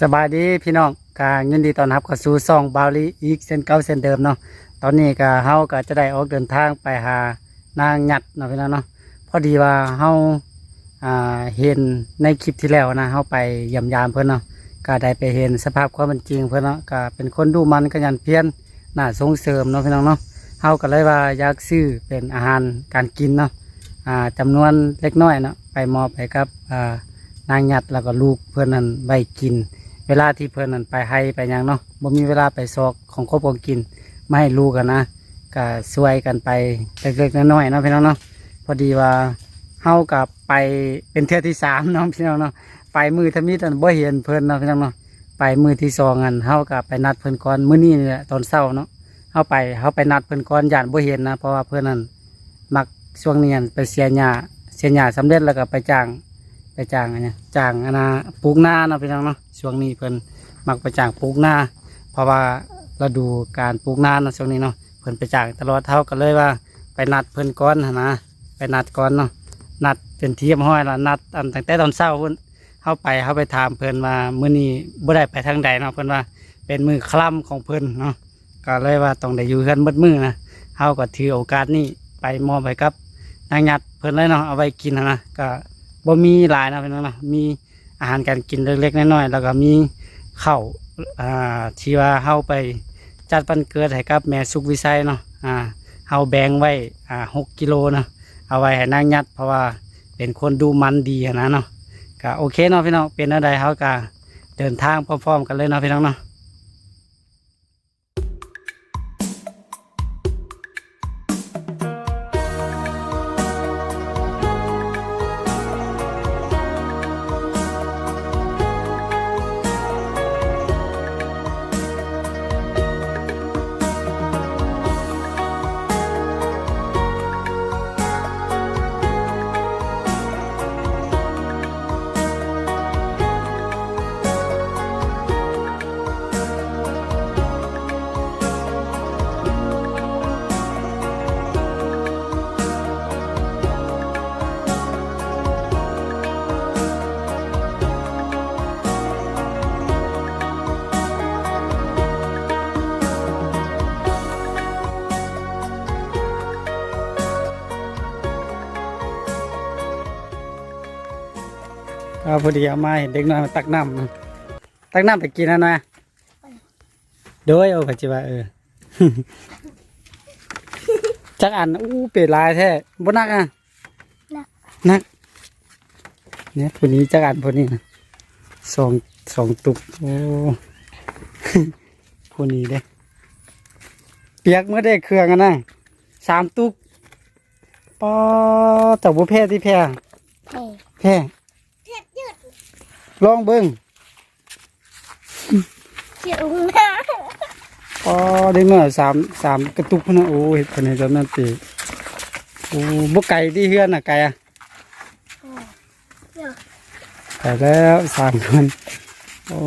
สบายดีพี่น้องกายินดีตอนรับเข้าสู่ซองบาลีอีกเส้นเก่าเส้นเดิมเนาะตอนนี้ก็เฮาก็จะได้ออกเดินทางไปหานางหยัดเนาะพี่น้องเนาะพอดีว่าเฮาอ่าเห็นในคลิปที่แล้วนะเฮาไปเยี่ยมยามเพิ่นเนาะก็ได้ไปเห็นสภาพความเป็นจริงเพิ่นเนาะก็เป็นคนดูมันก็ยันเพี้ยรน่าส่งเสริมเนาะพี่น้องเนาะเฮาก็เลยว่าอยากซื้อเป็นอาหารการกินเนาะอ่าจำนวนเล็กน้อยเนาะไปมอบให้กับอ่านางหยัดแล้วก็ลูกเพิ่อนนั้นไว้กิน วลาที่เพิ่นนั่นไปให้ไปหยังเนาะบ่มีเวลาไปซอกของครอบครัวกินไม่ให้ลูกกันนะก็ช่วยกันไปเล็กๆน้อยๆเนาะพี่น้องเนาะพอดีว่าเฮากับไปเป็นเทื่อที่สามเนาะพี่น้องเนาะไปมือทมิตรบ่เห็นเพิ่นเนาะพี่น้องเนาะไปมือที่สองอันเฮากับไปนัดเพิ่นก่อนมื้อนี้นี่แหละตอนเช้าเนาะเฮาไปเฮาไปนัดเพิ่นก่อนย่านบ่เห็นนะเพราะว่าเพิ่นนั่นมักช่วงนี้อั่นไปเสียหญ้าเสียหญ้าสำเร็จแล้วก็ไปจ้าง ไปจ้างอันเนี้ยจ้างอันนะปลูกหน้าเนาะพี่น้องเนาะช่วงนี้เพิ่นมักไปจ้างปลูกหน้า เพราะว่าเราดูการปลูกหน้าเนาะช่วงนี้เนาะเพิ่นไปจ้างตลอดเท่ากันเลยว่า ไปนัดเพิ่นก่อนหั้นนะไปนัดก่อนเนาะนัดเป็นทีมห้อยละนัดอันตั้งแต่ตอนเช้าเพุ่นเข้าไปเข้าไปถามเพิ่นว่ามื้อนี้บ่ได้ไปทางใดเนาะเพิ่นว่าเป็นมือคล่ำของเพิ่นเนาะก็เลยว่าต้องได้อยู่กันเบิดมือนะเฮาก็ถือโอกาสนี้ไปมอบให้กับนางหยัดเพิ่นเลยเนาะเอาไว้กินหั้นนะก็ บ่มีหลายนะพี่น้องนะมีอาหารการกินเล็กๆน้อยๆแล้วก็มีข้าวอ่าที่ว่าเฮาไปจัดปันเกิดให้กับแม่สุขวิสัยเนาะอ่าเฮาแบ่งไว้อ่าหกกิโลนะเอาไว้ให้นางยัด เพราะว่าเป็นคนดูมันดีนะเนาะก็โอเคเนาะพี่น้องเป็นอะไรเฮาก็เดินทางพร้อมๆกันเลยเนาะพี่น้องเนาะ ก็พอดีเอามาเห็นเด็กน้อยมาตักน้ำนะตักน้ำไปกินนะนะโดยเอาไปจิว่าเออ จักอันอู้เปรตลายแท้บ่นักอะนักนักเนี่ยผู้นี้จักอันผู้นี้นะสองสองตุกโอ้ผู้นี้เด้เปียกเมื่อได้เครื่องกันนะสามตุกปอแต่บุแพ้ที่แพ้เท่แพ้เทียดยืด ลองเบิ้งเทียดลงหน้าอ๋อได้เมื่อสามสามกระตุกพนนะโอ้เห็ดคนนี้จำนั่นตีโอ้บกไก่ที่เฮือนน่ะไก่อะเดี๋ยวไก่แล้วสามคนโอ้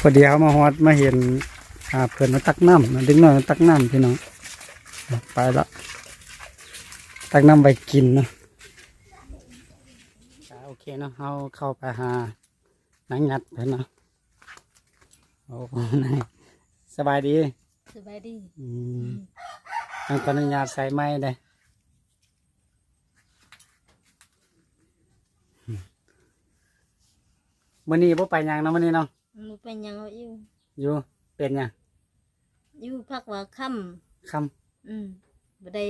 พอดีเขามาฮอดมาเห็นอ่าเพื่อนมาตักน้ำนะดึงหน่อยมาตักน้ำพี่น้องไปละตักน้ำไปกินเนาะจ้าโอเคเนาะเขาเข้าไปหานังงัดเพื่อนเนาะโอ้นายสบายดีสบายดีอืมทางขออนุญาตใส่ไม้เลยมื่อนี้บ่ไปหยังเนาะมื่อนี้เนาะมันเป็นหยังเอาอยู่อยู่เป็นหยังอยู่พักว่าค่คำอืมบ่ได้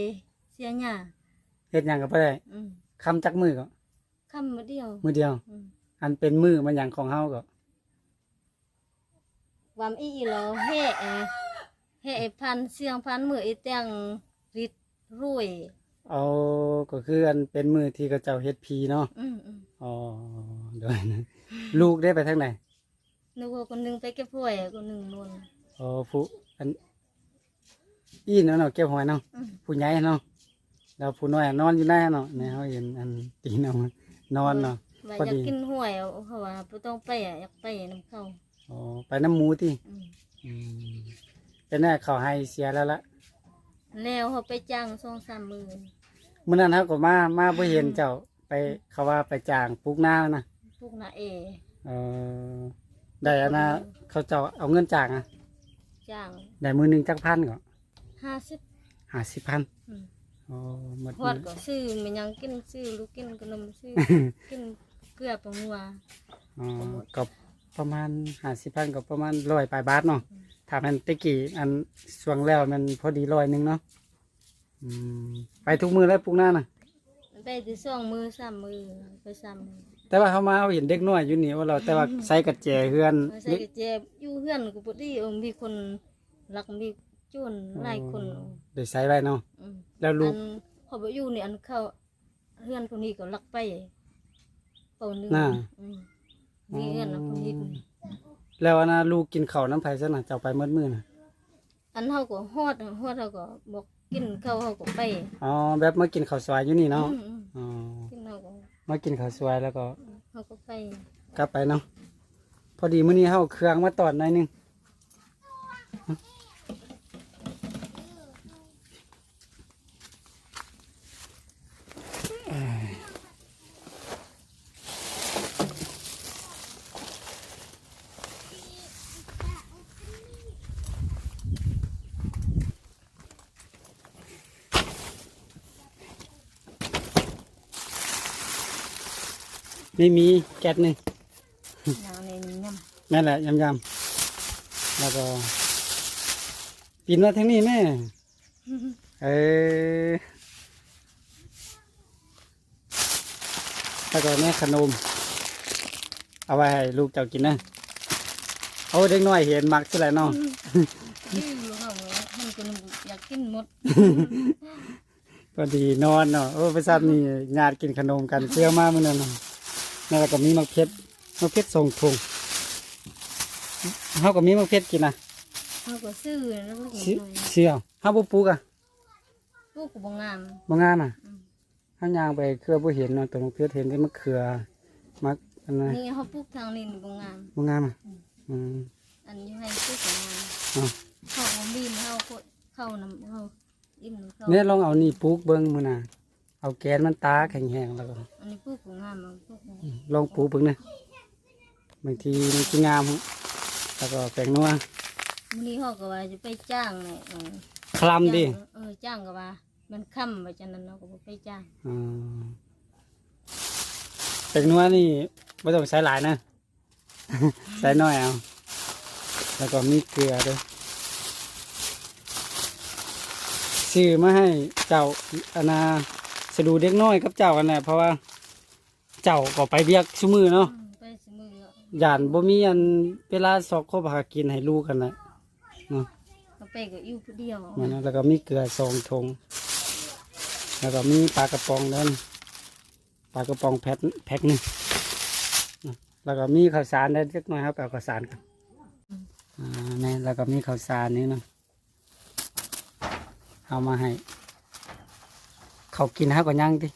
เสียหน้าำเฮ็ดหยังก็บ่ได้ อืม คำจักมือก็ ค่ำมื้อเดียวมือเดียว อืมอันเป็นมือมันหยังของเฮาก็วามอีอีเหรอเฮ่เอเฮ่ไอ้พันเสียงพันมือไอ้แตงริดรวยเอาก็คืออันเป็นมือที่เขาเจ้าเฮ็ดพีเนาะอืมอืมอ๋อเด้วยนะลูกได้ไปทางไหนนึกว่าคนหนึงไปเก็บหวยคนหนึงนวนอ๋อผู้อันอีเนาะเนาะเก็บหอยเนาะอืมผู้ใหญ่เนาะแล้วผู้น้อยนอนอยู่ได้เนาะเนี่ยเขาเห็นอันตีนเอามา นอนเนาะว่าพออยาดีกกินหวยเอาเขาว่าบ่ต้องไปอะอยากไปน้ำเข้าอ๋อไปน้ำหมูที่อืมอืมเป็นแน่เขาให้เสียแล้วละแล้วเขาไปจ้างสองสามมือเมื่อนั้นเขาก็มามาบ่เห็นเจ้าไปเขาว่าไปจ้างปลูกนานะพวกนาเอ เออได้อันนะเขาเจ้าเอาเงินจากอะจ้างได้มือหนึ่งจักพันก็ห้าสิบห้าสิบพันอืม โอ้หมดพอดก็ซื้อมันยังกินซื้อลูกกินขนมซื้อ กินเกลือปลาหัวอ๋อก็ประมาณห้าสิบพันก็ประมาณร้อยปลายบาทเนาะถ้ามันตะกี้อันช่วงแล้วมันพอดีร้อยหนึ่งเนาะอืมไปทุกมือแล้วปลูกหน้าน่ะไปที่สองมือสามมือไปสามมือแต่ว่าเขามาเอาเห็นเด็กน้อยอยู่นี่ว่าเราแต่ว่าใส่กระแจเฮือน มาใส่กระเจ็บอยู่เฮือนกูปดีเออมีคนรักมี จุนหลายคนเดี๋ยวใส่ไว้เนาะอืมแล้วลูอักนเขาบอกอยู่นี่อันเขาเฮือนคนนี้ก็รักไปเป่าหนึ่งน่ะ อืมมีเฮือนนะคนนี้แล้วอันนะลูกกินข้าวน้ำไผ่ซะน่ะเจ้าไปเมื่อมือน่ะอันเขาก็ฮอดฮอดเขาก็บอกกินข้าวเขาก็ไปอ๋อแบบมากินข้าวสวยอยู่นี่เนาะอืมอ๋อๆกินเขาก็มากินข้าวสวยแล้วก็เขาก็ไปกลับไปเนาะพอดีมื้อนี้เฮาเอาเครื่องมาตอดหน่อยหนึง ไม่มีแก๊สหนึ่งยาวในนี้น้นั่นแหละยำยำๆแล้วก็ปีนมาทางนี้แม่ำเออแล้วก็แม่ขนม เอาไว้ให้ลูกเจ้ากินนะเอาเด็กน้อยเห็นมักสิแหละเนาะยืมลูกเขาว่ามันก็อยากกินหมดพอดีนอนเนาะโอ้ไปซับนี่ญาติกินขนมกันเชื่อมาเมื่อนั้นเนาะ แล้วก็มีมักเพชรมักเพชรส่งถุงเขาก็มีมักเพชรกินนะเขาก็ซื้อแล้วลูกเชื่อหน่อยเชื่อเขาบ่ปลูกอะลูกก็บ่งาม บ่งานอะอืมถ้ายางไปเครือบ่เห็นเนาะตัวมักเพชรเห็นที่มะเขือมักอันนั้นนี่เขาปลูกทางนี้นี่บ่งาม บ่งามอะอืม อันนี้ให้ปลูกบ่งามอ้าว เขาบ่มีเขาก็เข้านำเขาอิ่มนำเขาเนี่ยลองเอานี่ปลูกเบิ่งมื้อน่ะ เอาแกนมันตาแข็งๆแล้วก็อันนี้ปลูกบ่งามมันปลูกบ่งามลองปลูกเบิ่งนะบางทีมันสิงามแล้วก็แปลงนัวมื้อนี้เขาก็ว่าจะไปจ้างนี่เออคลำดิจ้างเออจ้างก็ว่า มันค่ำไปจังนั้นเนาะก็บ่ไปจ้างอ่าแปลงนัวนี่บ่ต้องใช้หลายนะ ใช้น้อยเอาแล้วก็มีเกลือด้วยซื้อมาให้เจ้าอนา สะดูเด็กน้อยกับเจ้ากันแหละเพราะว่า เจ้าก็ไปเบียกชุมือเนาะอืมไปสมือแล้วย่านบ่มีอันเวลาสอกคบหากินให้ลูกกันแหละเนาะก็ไปก็อยู่ผู้เดียวมันนะแล้วก็มีเกลือสองทงแล้วก็มีปลากระป๋องนั่นปลากระป๋องแพ็คแพ็คหนึงนะแล้วก็มีข้าวสารได้เล็กน้อยครับเอาข้าวสารกันอ่านี่แล้วก็มีข้าวสารนี่เนาะเอามาให้ เขากินฮะก็ยังติ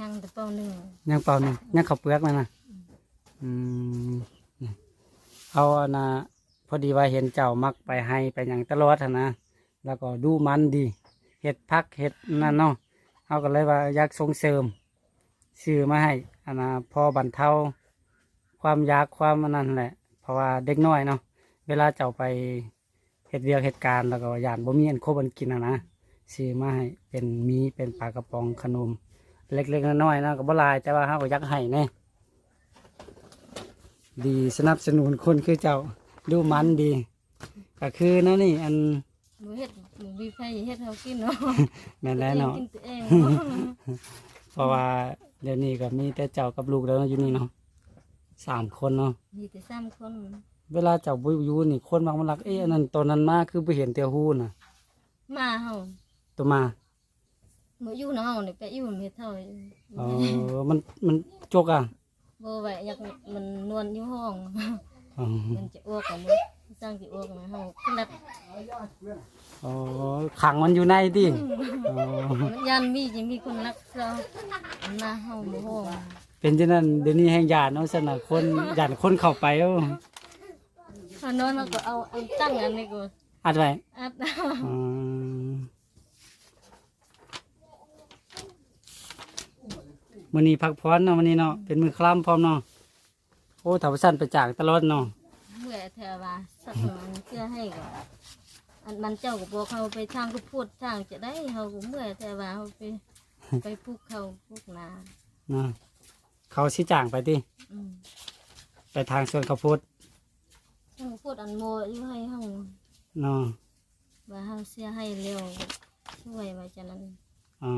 ยังแต่เป้าหนึงยังเปล่าหนึ่งยังข้าวเปลือกมันนะอืมนี่เอาอันนะพอดีว่าเห็นเจ้ามักไปให้ไปอย่างตลอดหั้นนะแล้วก็ดูมันดีเห็ดพักเห็ดนั่นเนาะเอาก็เลยว่าอยากส่งเสริมซื้อมาให้อันนะพอบรรเทาความอยากความอันนั้นแหละ เพราะว่าเด็กน้อยเนาะเวลาเจ้าไปเห็ดเวียกเหตุการณ์แล้วก็ย่านบ่มีอันครบอันกินอะนะ ซื้อมาให้เป็นมีเป็นปลากระป๋องขนม เล็กๆน้อยๆนะก็บ่หลาย แต่ว่าเฮาก็อยักให้แน่ดีสนับสนุนคนคือเจ้าดูมันดี ก็คือเนาะนี่ อันหนูเฮ็ดหนูมีไฟเฮ็ดเฮากินเนาะแม่นแล้วเนาะกินตัวเองเนาะเพราะว่าเดี๋ยวนี้ก็มีแต่เจ้ากับลูกแล้วเนาะอยู่นี่เนาะสามคนเนาะมีแต่สามคน เวลาเจ้าบ่อยู่นี่คนบางมันรักเอ๊ะอันนั้นตอนนั้นมาคือบ่เห็นแต่ฮู้น่ะ มาเฮา ตัวมาเมื่ออยู่เนาะเฮานี่ไปอยู่เฮ็ดเท่าเออมันมันจกอะบ่ไหวอยากมันนวลอยู่ห้อง อ๋อมันจะอ้วกกันมันสร้างสิอ้วกมาเฮาขึ้นรัดอ๋อขังมันอยู่ในดิอ๋อมันยันมีจะมีคนรักเรามันมาเฮาบ่ห้องเป็นจังนั้นเดี๋ยวนี้แห่งญาติเนาะสนะคนญาติคนเข้าไปเอ้าเฮานอนเราก็เอาอันตั้งอันนี้ก็อัดไว้อัดอืม มื้อนี้พักผ่อนเนาะมื้อนี้เนาะเป็นมื้อคล้ำพร้อมเนาะโอ้ถ้าว่าสั่นไปจากตลอดเนาะมื่อยแถวว่าสักหน่อยเพื่อให้ก็อันมันเจ้าก็บอกเขาไปทางก็พูดทางจะได้เขาก็เมื่อยแถวว่าเขาไปไปปลูกเขาปลูกนานะเขาสิจ้างไปติอืมไปทางสวนข้าวโพดเขาก็พูดอันโมอยู่ให้เขาเนาะว่าเขาเสียให้เร็วช่วยไว้จากนั้นอ่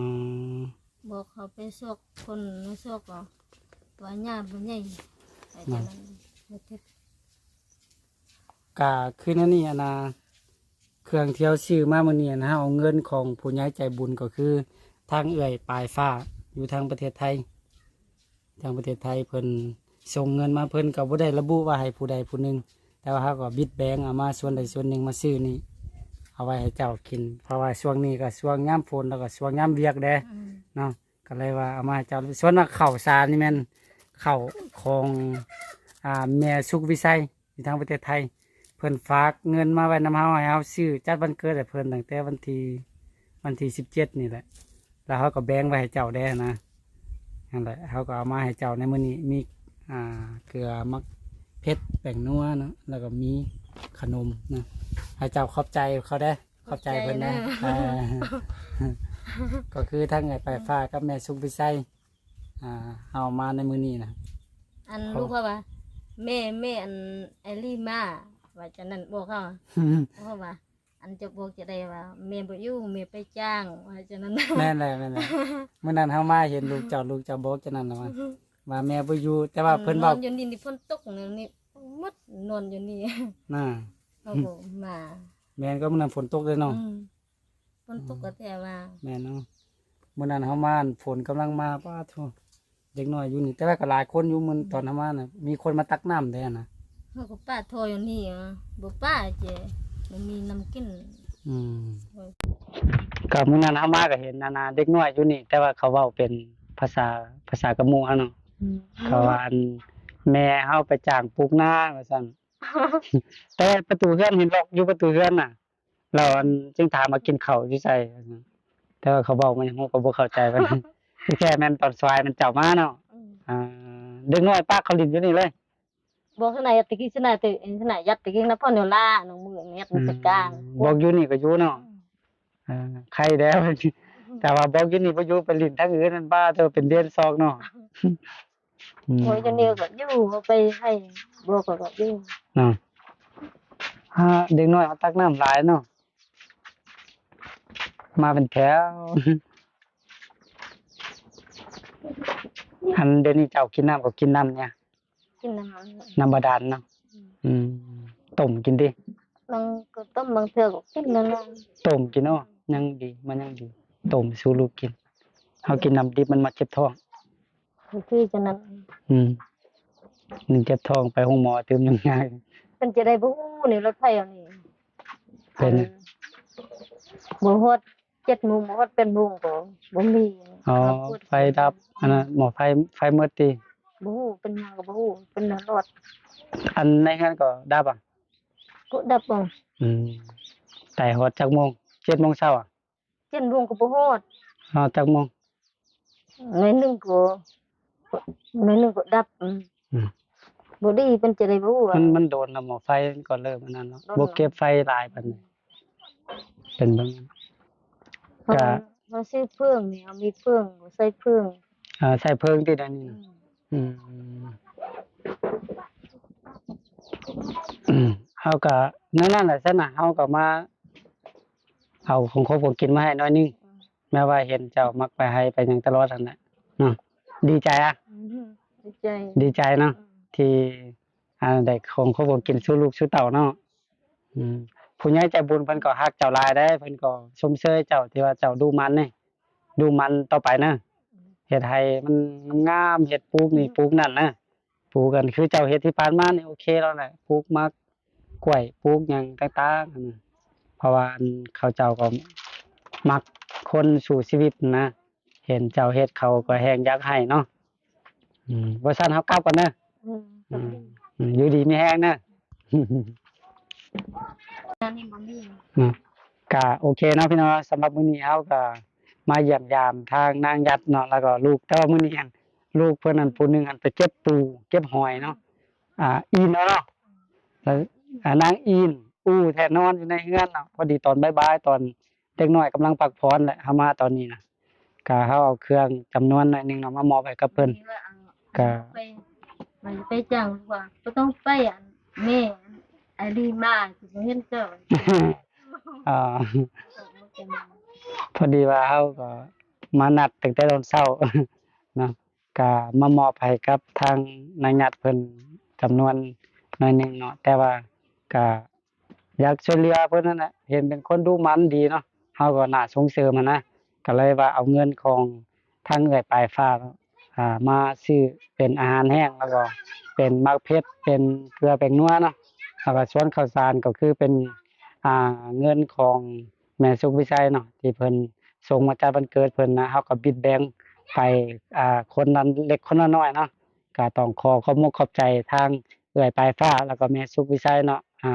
า บอกเขาไปซอกคนไม่ซอกหรอว่าหญ้าบ่ใหญ่ไปจากนั้นบ่เท็ดกะคือนั่นนี่อะนะเครื่องเที่ยวชื่อมามื้อนี้นะฮะเอาเงินของผู้ใหญ่ใจบุญก็คือ ทางเอื่อยปลายฟ้าอยู่ทางประเทศไทย ทางประเทศไทยเพิ่นส่งเงินมาเพิ่นก็บ่ได้ระบุว่าให้ผู้ใดผู้หนึ่งแต่ว่าเขาก็บิดแบงเอามาส่วนใดส่วนหนึ่งมาซื้อนี่ เอาไว้ให้เจ้ากิน เพราะว่าช่วงนี้ก็ช่วงยามฝนแล้วก็ช่วงยามเวียกแดอืมเนาะก็เลยว่าเอามาให้เจ้าส่วนว่าข้าวสารนี่แม่นข้าวของอ่าแม่สุขวิสัยอยู่ทางประเทศไทย เพิ่นฝากเงินมาไว้นำเฮาให้เฮาซื้อจัดวันเกิดให้เพิ่นตั้งแต่วันที่วันที่17นี่แหละ แล้วเขาก็แบ่งไว้ให้เจ้าได้นะนั่นแหละเขาก็เอามาให้เจ้าในมื้อนี้มีอ่าเกลือมักเพชรแป้งนัวเนาะแล้วก็มีขนมนะ ให้เจ้าขอบใจเขาได้ขอบใจเพิ่นนะเออก็คือทั้งไอ้ปลายฟ้ากับแม่สุขวิไสอ่าเอามาในมื้อนี้นะอันลูกเขาว่าแม่แม่อันไอรี่มาว่าจากนั้นบอกเขาเพราะว่า อันจะบอกจะได้ว่าแม่บ่อยู่แม่ไปจ้างว่าจากนั้นแม่นเลยแม่นเลยเมื่อนั้นเฮามาเห็นลูกเจ้าลูกเจ้าบอกจังนั้นนะว่าว่าแม่บ่อยู่แต่ว่าเพิ่นนเว้าอนอยู่นี่นี่ฝนตกนี่นี่หมดนอนอยู่นี่น่ะ เขาก็มาแม่นก็มื้อนั้นฝนตกเลยเนาะอืมฝนตกก็แต่ว่าแม่นเนาะมื้อนั้นเฮามาฝนกำลังมาป้าโทเด็กน้อยอยู่นี่แต่ว่าก็หลายคนอยู่มื้อตอนเฮามาน่ะมีคนมาตักน้ำแท้น่ะ เขาก็ป้าโทรอยู่นี่อะบ่ป้าเจมันมีน้ำกิน อืมก็มื้อนั้นเฮามาก็เห็นนานาเด็กน้อยอยู่นี่ แต่ว่าเขาเว้าเป็นภาษาภาษากะหมู่เฮาเนาะ เขาว่าอันแม่เฮาไปจ้างปลูกนาว่าซั่น แต่ประตูเฮือนเห็นล็อกอยู่ประตูเฮือนน่ะ เราอันจึงถามมากินข้าวอยู่ไสว่าซั่นแต่ว่าเขาบอกมันฮู้ก็บ่เข้าใจว่าที่แท้แม่นตอนสวายมันเจ้ามาเนาะอืมอ่าเด็กน้อยปากเขาลิ้นอยู่นี่เลยบอกข้างในตะกี้ข้างในตะกี้ข้างในยัดตะกี้นะพ่อเนวล่าน้องมือเนี่ยมันจะกลางบอกอยู่นี่ก็อยู่เนาะอ่าใครแล้วแต่ว่าบอกอยู่นี่บ่อยู่ไปลิ้นทางอื่นนั่นบ้าเธอเป็นเดือนซอกเนาะอื ม โอ้ยจะเนี่ยก็อยู่เอาไปให้บอกก็อยู่เนาะอ่าเด็กน้อยเขาตักน้ำหลายเนาะ มาเป็นแถว อันเดี๋ยวนี้เจ้ากินน้ำก็กินน้ำเนี่ยกินน้น้ำบาดาลเนาะอืมต้มกินดิำบางก็ต้มบางเทื่อก็กินนั่นน่ะต้มกินเนาะยังดีมันยังดีต้มสู่ลูกกินเขากินน้ำดิบมันมาเจ็บท้อง คือจะนั้นอืมมันเจ็บท้องไปห้องหมอตื่มยังไงเป็นจะได้บ่ฮู้นี่รถไฟอันนี้เป็นบ่ฮอด7โมงบ่ฮอดเป็นโมงก็บ่มีอ๋อไฟดับอันนั้นหมอไฟไฟเมื่อตีบ่ฮู้เป็นหยังก็บ่ฮู้เป็นรถอันในงานก็ดับอะก็ดับบ่อืมแต่หอดจากโมงเจ็ดโมงเช้าอะ7โมงก็บ่ฮอดหอดจากโมงหน่อยหนึงก็ หน่อยหนึงก็ดับอืมอืมบ่ดีเป็นจะได้บ่ฮู้มัอะนมันโดนแล้วหมอไฟก่อนเริ่มอันนั้นเนาะโดนบวกเก็บไฟหลายปันนี้เป็นเบางเพราะก็ว่าเราซื้อเพื่องนี่เอามีเพื่องใส่เพื่องอ่าใส่เพิ่งที่นั่นนี่นะอืมอืมเฮาก็นั่นนั่นแหละซะนะเฮาก็มา เอาของครบของกินมาให้หน้อยนึงแม้ว่าเห็นเจ้ามักไปให้ไปหยังตลอดนั่นแหละเนาะ ดีใจอะอืมดีใจดีใจเนาะที่อ่าได้ของเขาบอกกินสู้ลูกสู้เต่าเนาะอืมผู้ใหญ่ใจบุญเพิ่นก็ฮักเจ้าหลายได้เพิ่นก็ชมเชยเจ้าที่ว่าเจ้าดูมันนี่ดูมันต่อไปนะเฮ็ดให้มันงามเฮ็ดปลูกนี่ปลูกนั่นนะปลูกกันคือเจ้าเฮ็ดที่ผ่านมานี่โอเคแล้วแหละปลูกมักกล้วยปลูกหยังต่างๆนั่นน่ะเพราะว่าอันเขาเจ้าก็มักคนสู่ชีวิตนะ เห็นเจ้าเฮ็ดเขาก็แฮงอยากให้เนาะอืมบ่ซั่นเฮากลับกันเด้ออืมอืมอืมอยู่ดีไม่แห้งนะอันนี้บ่มีอืมก็โอเคเนาะพี่น้องสำหรับมื้อนี้เฮาก็มาเยี่ยมยามทางนางยัดเนาะแล้วก็ลูกแต่ว่ามื้อนี้อั่นลูกเพิ่นนั่นผู้หนึงอันไปเก็บปู เก็บหอยเนาะอ่าอีเนาะแล้วอ่านางอินอู้แท้นอนอยู่ในเฮือนเนาะพอดีตอนบ่ายๆตอนเด็กน้อยกำลังพักผ่อนแหละเฮามาตอนนี้นะ ก็เฮาเอาเครื่องจำนวนหน่อยหนึงเนาะมามอบให้กับเพิ่นที่ว่าเอาก็ ไปมันไปจ้างว่าก็ต้องไปอันแม่ไอรีมาสิบ่เห็นเจ้าอ่าพอดีว่าเฮาก็มานัดตั้งแต่ตอนเช้า เนาะก็มามอบให้กับทางนายญาติเพิ่นจำนวนหน่อยหนึงเนาะแต่ว่าก็อยากช่วยเหลือเพิ่นนั่นแหละเห็นเป็นคนดูมันดีเนาะเฮาก็น่าส่งเสริมอะนะ ก็เลยว่าเอาเงินของทางเอื้อยปลายฟ้าเนาะอ่ามาซื้อเป็นอาหารแห้งแล้วก็เป็นมักเพชรเป็นเกลือแป้งนัวเนาะแล้วก็ส่วนข้าวสารก็คือเป็นอ่าเงินของแม่สุขวิชัยเนาะที่เพิ่นส่งมาจากวันเกิดเพิ่นนะเฮาก็บิดแบงไปอ่าคนนั้นเล็กคนน้อยเนาะก็ต้องขอขอบมกขอบใจทางเอื้อยปลายฟ้า แล้วก็แม่สุขวิชัยเนาะอ่า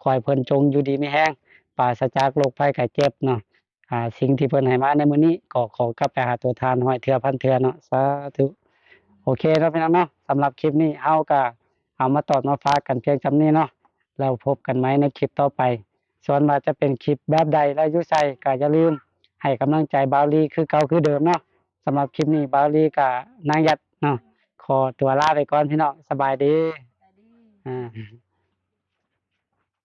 ขอให้เพิ่นจงอยู่ดีมีแรงปราศจากโรคภัยไข้เจ็บเนาะ อ่าสิ่งที่เพิ่นให้มาในมื้อนี้ก็ขอกลับไปหาตัวทานห้อยเทื่อพันเทื่อเนาะสาธุโอเคเนาะพี่น้องเนาะสำหรับคลิปนี้เฮาก็เอามาตอบมาฝากกันเพียงจำนี้เนาะแล้วพบกันไหมในคลิปต่อไป ส่วนว่าจะเป็นคลิปแบบใดและอยู่ไสก็อย่าลืม ให้กำลังใจบาวลีคือเก่าคือเดิมเนาะสำหรับคลิปนี้บาวลีกับนางยัดเนาะขอตัวลาไปก่อนพี่น้องสบายดีอ่า